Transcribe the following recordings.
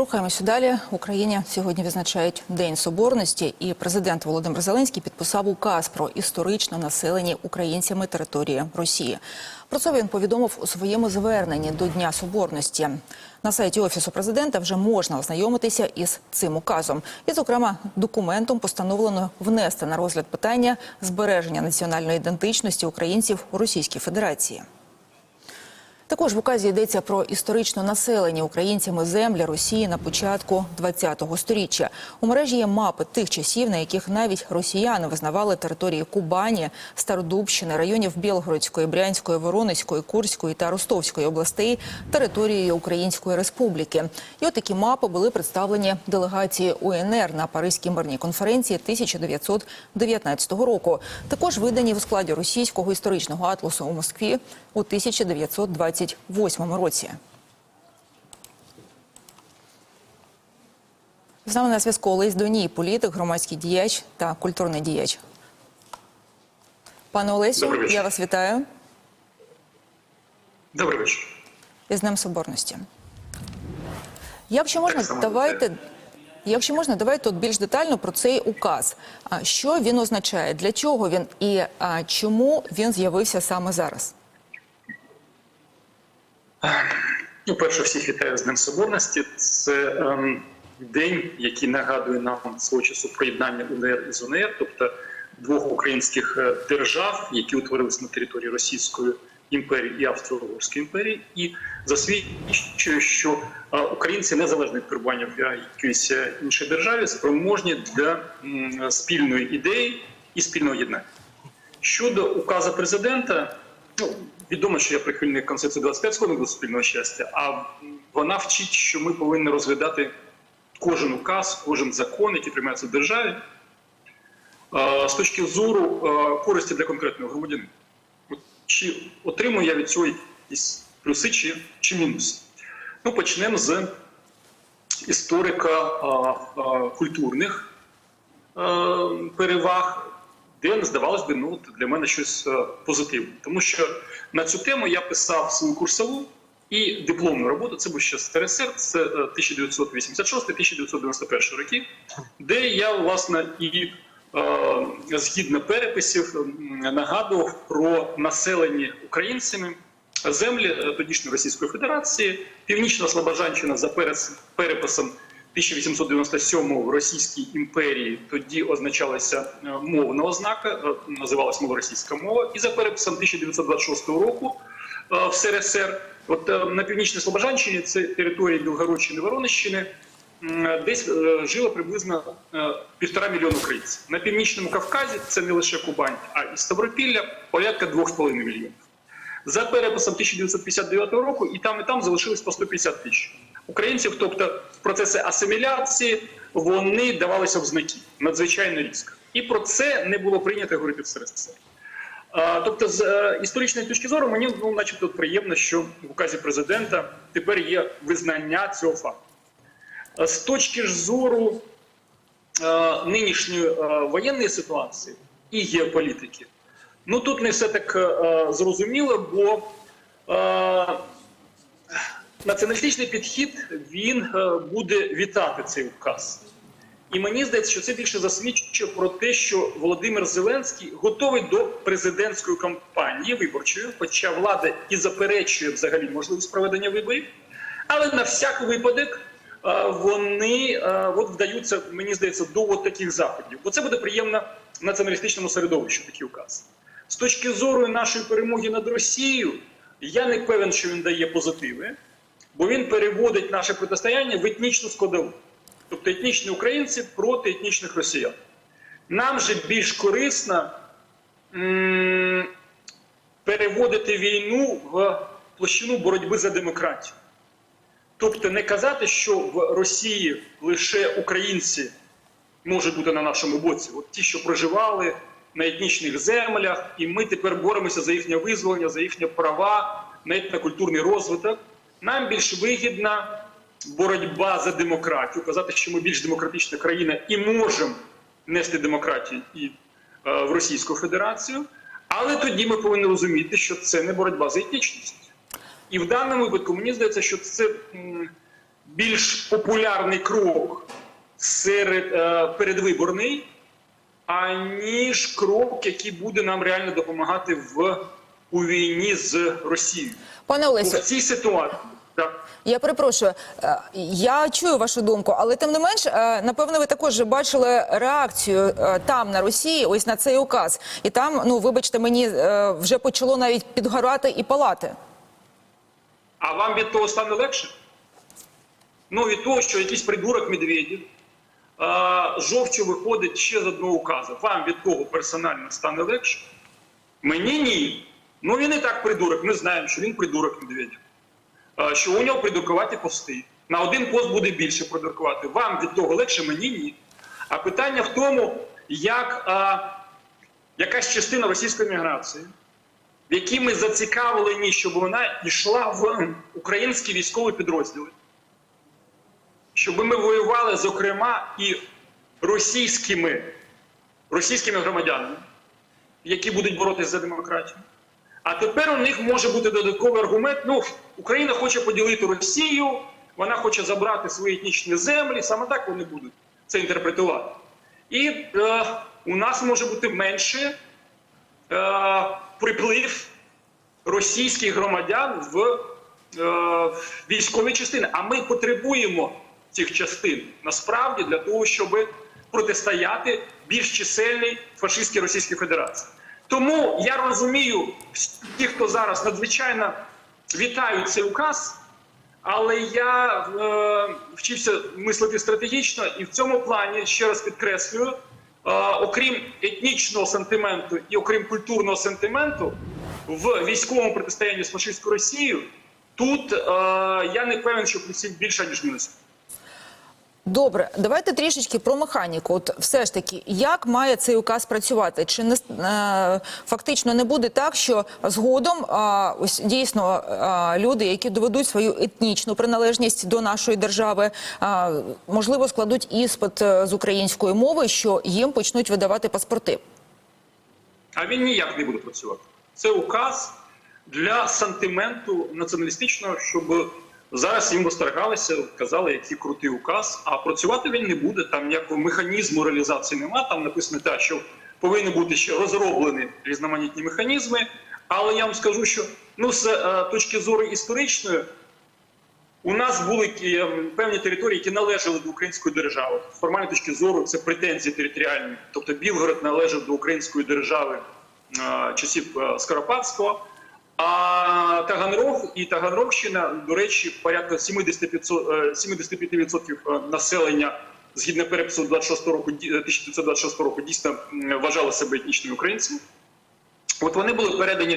Рухаємося далі. В Україні сьогодні відзначають День Соборності, і президент Володимир Зеленський підписав указ про історично населені українцями території Росії. Про це він повідомив у своєму зверненні до Дня Соборності. На сайті офісу президента вже можна ознайомитися із цим указом. І, зокрема, документом постановлено внести на розгляд питання збереження національної ідентичності українців у Російській Федерації. Також в указі йдеться про історично населені українцями землі Росії на початку ХХ століття. У мережі є мапи тих часів, на яких навіть росіяни визнавали території Кубані, Стародубщини, районів Білгородської, Брянської, Воронезької, Курської та Ростовської областей територією Української Республіки. І от такі мапи були представлені делегації УНР на Паризькій мирній конференції 1919 року. Також видані в складі російського історичного атласу у Москві у 1928 році. З нами на зв'язку Олесь Доній, політик, громадський діяч та культурний діяч. Пане Олесю, я вас вітаю Добрий вечір. із Днем Соборності. Якщо можна, давайте. Якщо можна, давайте от більш детально про цей указ. Що він означає? Для чого він і чому він з'явився саме зараз? Ну, перше, всіх вітаю з Днем Соборності. Це ем, день, який нагадує нам свого часу приєднання УНР із УНР, тобто двох українських е, держав, які утворилися на території Російської імперії і Австро-Угорської імперії, і засвідчує, що е, українці незалежно від перебування в якійсь е, іншій державі спроможні для м, спільної ідеї і спільного єднання. Щодо указу президента, ну відомо, що я прихильник концепції 25 сходинок до суспільного щастя, а вона вчить, що ми повинні розглядати кожен указ, кожен закон, який приймається в державі, з точки зору користі для конкретного громадянина. Чи отримую я від цього якісь плюси чи, чи мінуси? Ну, почнемо з історико-культурних е, переваг, де здавалось би, ну для мене щось е, позитивне. Тому що на цю тему я писав свою курсову і дипломну роботу. Це був ще з ТРСР, це е, 1986-1991 роки, де я власне і е, згідно переписів нагадував про населені українцями землі е, тодішньої Російської Федерації, Північна Слобожанщина за переписом 1897 в Російській імперії тоді означалася е, мовна ознака, е, називалась малоросійська мова, і за переписом 1926 року е, в СРСР, от на північній Слобожанщині, це територія Білгородщини, Воронежщини, м, десь жило приблизно півтора мільйона українців. На північному Кавказі це не лише Кубань, а і Ставропілля порядка 2,5 мільйонів. За переписом 1959 року і там, і там залишилось по 150 тисяч українців. Тобто процеси асиміляції вони давалися в знаки надзвичайно різко. І про це не було прийнято говорити в СРСР. Тобто, з е, історичної точки зору, мені ну, начебто приємно, що в указі президента тепер є визнання цього факту. З точки ж зору е, нинішньої е, воєнної ситуації і геополітики, ну тут не все так е, зрозуміло, бо е, націоналістичний підхід він е, буде вітати цей указ. І мені здається, що це більше засвідчує про те, що Володимир Зеленський готовий до президентської кампанії виборчої, хоча влада і заперечує взагалі можливість проведення виборів. Але на всяк випадок е, вони е, от вдаються, мені здається, до от таких заходів. Бо це буде приємно націоналістичному середовищу, такий указ. З точки зору нашої перемоги над Росією, я не певен, що він дає позитиви, бо він переводить наше протистояння в етнічну складову. Тобто етнічні українці проти етнічних росіян. Нам же більш корисно переводити війну в площину боротьби за демократію. Тобто не казати, що в Росії лише українці можуть бути на нашому боці. От ті, що проживали на етнічних землях, і ми тепер боремося за їхнє визволення, за їхні права, на етнокультурний розвиток. Нам більш вигідна боротьба за демократію, казати, що ми більш демократична країна і можемо нести демократію і е, в Російську Федерацію. Але тоді ми повинні розуміти, що це не боротьба за етнічність. І в даному випадку мені здається, що це більш популярний крок серед е, передвиборний, аніж крок, який буде нам реально допомагати в у війні з Росією. Пане В цій ситуації так. я перепрошую. е, Я чую вашу думку, але тим не менш, е, напевно, ви також бачили реакцію е, там на Росії, ось на цей указ. І там, ну вибачте, мені вже почало навіть підгорати і палати. А вам від того стане легше? Ну, від того, що якийсь придурок Медведєв а, виходить ще з одного указу. Вам від того персонально стане легше? Мені ні. Ну він і так придурок. Ми знаємо, що він придурок Медведєв. Що у нього придуркуваті пости. На один пост буде більше придуркувати. Вам від того легше, мені ні. А питання в тому, як а, якась частина російської міграції в якій ми зацікавлені, щоб вона йшла в українські військові підрозділи, щоб ми воювали, зокрема, і російськими, російськими громадянами, які будуть боротися за демократію. А тепер у них може бути додатковий аргумент: ну, Україна хоче поділити Росію, вона хоче забрати свої етнічні землі, саме так вони будуть це інтерпретувати. І е, у нас може бути менше е, приплив російських громадян в е, військові частини. А ми потребуємо цих частин насправді для того, щоб протистояти більш чисельній фашистській Російській Федерації. Тому я розумію всіх, хто зараз надзвичайно вітають цей указ. Але я е, вчився мислити стратегічно, і в цьому плані ще раз підкреслюю: е, окрім етнічного сентименту і окрім культурного сентименту, в військовому протистоянні з фашистською Росією тут е, я не певен, що плюсів більше ніж мінусів. Добре, давайте трішечки про механіку. От все ж таки, як має цей указ працювати? Чи не е, фактично не буде так, що згодом а, ось дійсно а, люди, які доведуть свою етнічну приналежність до нашої держави, а, можливо, складуть іспит е, з української мови, що їм почнуть видавати паспорти? А він ніяк не буде працювати. Це указ для сантименту націоналістичного, щоб зараз їм востергалися, казали, який крутий указ. А працювати він не буде. Там ніякого механізму реалізації нема. Там написано те, що повинні бути ще розроблені різноманітні механізми. Але я вам скажу, що ну з е, точки зору історичної. У нас були е, певні території, які належали до української держави. З формальної точки зору це претензії територіальні. Тобто Білгород належав до української держави е, часів Скоропадського. А Таганрог і Таганрогщина, до речі, порядка 75%, е, 75% населення згідно перепису 26 року, 1926 року дійсно вважали себе етнічними українцями. От вони були передані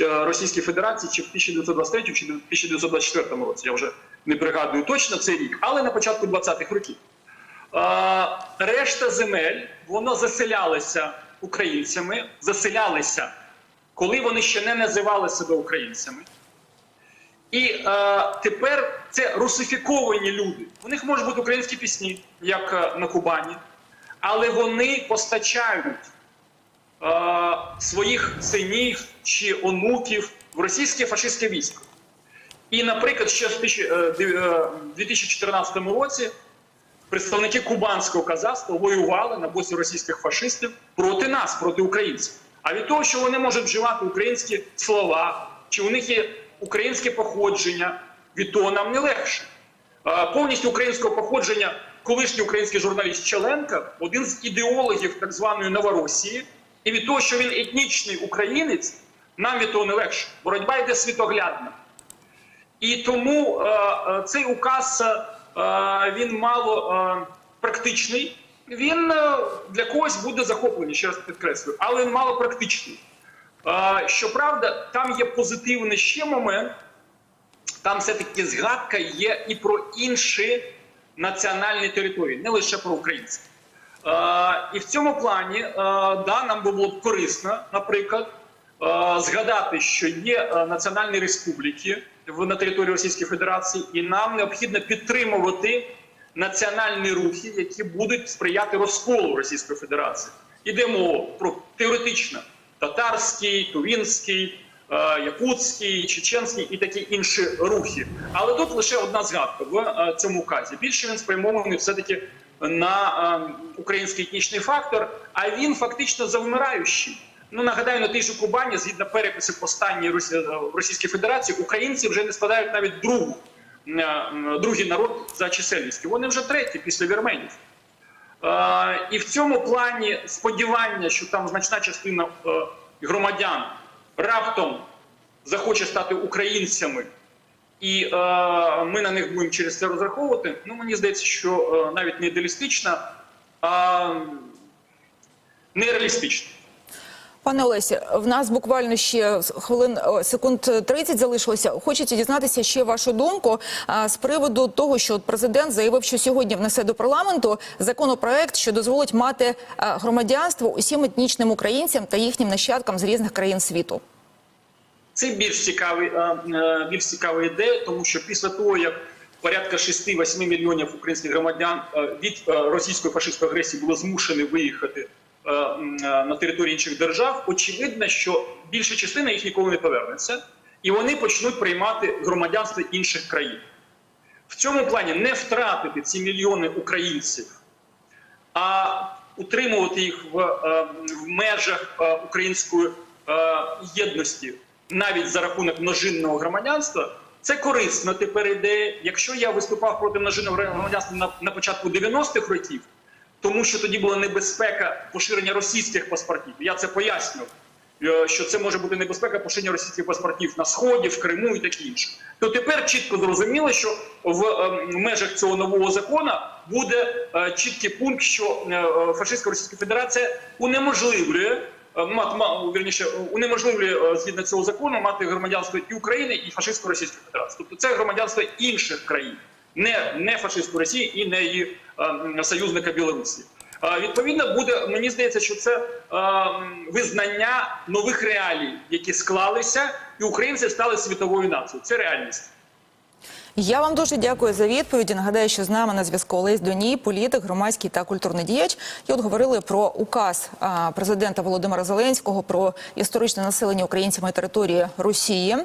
е, Російській Федерації чи в 1923 чи в 1924 році. Я вже не пригадую точно цей рік, але на початку 20-х років. Е, Решта земель воно заселялися українцями, заселялися, коли вони ще не називали себе українцями. І е, тепер це русифіковані люди. У них можуть бути українські пісні, як е, на Кубані, але вони постачають е, своїх синів чи онуків в російське фашистське військо. І, наприклад, ще в тисячі- е, дев- е, 2014 році представники кубанського казацтва воювали на боці російських фашистів проти нас, проти українців. А від того, що вони можуть вживати українські слова, чи у них є українське походження, від того нам не легше. Повністю українського походження колишній український журналіст Челенка, один з ідеологів так званої Новоросії, і від того, що він етнічний українець, нам від того не легше. Боротьба йде світоглядна. І тому цей указ він мало практичний. Він е, для когось буде захоплений, ще раз підкреслюю, але він мало практичний. Щоправда, там є позитивний ще момент. Там все-таки згадка є і про інші національні території, не лише про українські. І в цьому плані да, нам було б корисно, наприклад, згадати, що є національні республіки на території Російської Федерації, і нам необхідно підтримувати національні рухи, які будуть сприяти розколу Російської Федерації. Іде мова про теоретично татарський, тувінський, е, якутський, чеченський і такі інші рухи. Але тут лише одна згадка в е, цьому указі. Більше він спрямований все-таки на е, український етнічний фактор, а він фактично завмираючий. Ну нагадаю, на тій же Кубані, згідно переписів останньої Росі- Російської Федерації, українці вже не складають навіть другу, другий народ за чисельністю. Вони вже треті після вірменів. Е, і в цьому плані сподівання, що там значна частина е, громадян раптом захоче стати українцями, і е, ми на них будемо через це розраховувати. Ну мені здається, що е, навіть не ідеалістично, а нереалістично. Пане Олесі, в нас буквально ще хвилин секунд 30 залишилося. Хочеться дізнатися ще вашу думку а, з приводу того, що президент заявив, що сьогодні внесе до парламенту законопроект, що дозволить мати а, громадянство усім етнічним українцям та їхнім нащадкам з різних країн світу. Це більш цікавий, е, е, більш цікава ідея, тому що після того, як порядка 6-8 мільйонів українських громадян е, від е, російської фашистської агресії було змушені виїхати е, е, на території інших держав, очевидно, що більша частина їх ніколи не повернеться, і вони почнуть приймати громадянство інших країн. В цьому плані не втратити ці мільйони українців, а утримувати їх в, е, в межах е, української е, єдності навіть за рахунок множинного громадянства. Це корисно тепер ідея. Якщо я виступав проти множинного громадянства на, на початку 90-х років, тому що тоді була небезпека поширення російських паспортів. Я це пояснював, е, що це може бути небезпека поширення російських паспортів на сході, в Криму і таке інше. То тепер чітко зрозуміло, що в е, межах цього нового закону буде е, чіткий пункт, що фашистська Російська Федерація унеможливлює. вірніше, унеможливлює згідно цього закону мати громадянство і України, і фашистської Російської Федерації. Тобто це громадянство інших країн, не, не фашистської Росії і не її е, союзника Білорусі. Е, Відповідно, буде мені здається, що це е, визнання нових реалій, які склалися, і українці стали світовою нацією. Це реальність. Я вам дуже дякую за відповіді. Нагадаю, що з нами на зв'язку Олесь Доній, політик, громадський та культурний діяч. І от говорили про указ президента Володимира Зеленського про історичне населення українцями території Росії.